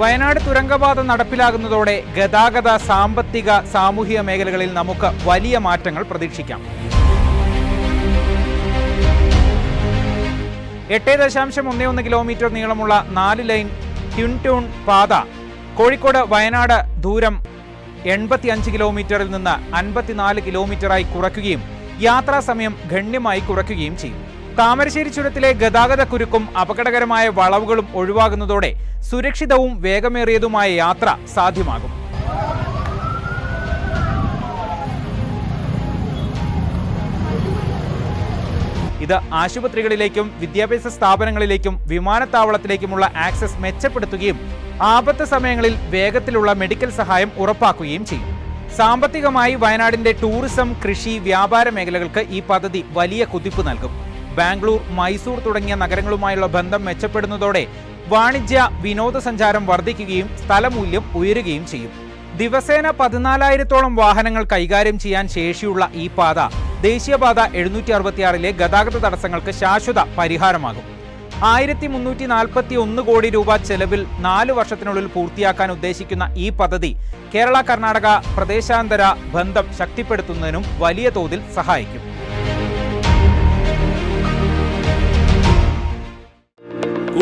വയനാട് തുരങ്കപാത നടപ്പിലാകുന്നതോടെ ഗതാഗത സാമ്പത്തിക സാമൂഹിക മേഖലകളിൽ നമുക്ക് വലിയ മാറ്റങ്ങൾ പ്രതീക്ഷിക്കാം. എട്ട് ദശാംശം ഒന്നേ ഒന്ന് കിലോമീറ്റർ നീളമുള്ള നാല് ലൈൻ ട്യൂൺ ട്യൂൺ പാത കോഴിക്കോട് വയനാട് ദൂരം എൺപത്തിയഞ്ച് കിലോമീറ്ററിൽ നിന്ന് അൻപത്തിനാല് കിലോമീറ്ററായി കുറയ്ക്കുകയും യാത്രാ സമയം ഗണ്യമായി കുറയ്ക്കുകയും ചെയ്യും. താമരശ്ശേരി ചുരത്തിലെ ഗതാഗത കുരുക്കും അപകടകരമായ വളവുകളും ഒഴിവാകുന്നതോടെ സുരക്ഷിതവും വേഗമേറിയതുമായ യാത്ര സാധ്യമാകും. ഇത് ആശുപത്രികളിലേക്കും വിദ്യാഭ്യാസ സ്ഥാപനങ്ങളിലേക്കും വിമാനത്താവളത്തിലേക്കുമുള്ള ആക്സസ് മെച്ചപ്പെടുത്തുകയും ആപത്ത് സമയങ്ങളിൽ വേഗത്തിലുള്ള മെഡിക്കൽ സഹായം ഉറപ്പാക്കുകയും ചെയ്യും. സാമ്പത്തികമായി വയനാടിന്റെ ടൂറിസം കൃഷി വ്യാപാര മേഖലകൾക്ക് ഈ പദ്ധതി വലിയ കുതിപ്പ് നൽകും. ബാംഗ്ലൂർ മൈസൂർ തുടങ്ങിയ നഗരങ്ങളുമായുള്ള ബന്ധം മെച്ചപ്പെടുന്നതോടെ വാണിജ്യ വിനോദസഞ്ചാരം വർദ്ധിക്കുകയും സ്ഥലമൂല്യം ഉയരുകയും ചെയ്യും. ദിവസേന പതിനാലായിരത്തോളം വാഹനങ്ങൾ കൈകാര്യം ചെയ്യാൻ ശേഷിയുള്ള ഈ പാത ദേശീയപാത എഴുന്നൂറ്റി അറുപത്തിയാറിലെ ഗതാഗത തടസ്സങ്ങൾക്ക് ശാശ്വത പരിഹാരമാകും. ആയിരത്തി മുന്നൂറ്റി നാൽപ്പത്തി ഒന്ന് കോടി രൂപ ചെലവിൽ നാല് വർഷത്തിനുള്ളിൽ പൂർത്തിയാക്കാൻ ഉദ്ദേശിക്കുന്ന ഈ പദ്ധതി കേരള കർണാടക പ്രദേശാന്തര ബന്ധം ശക്തിപ്പെടുത്തുന്നതിനും വലിയ തോതിൽ സഹായിക്കും.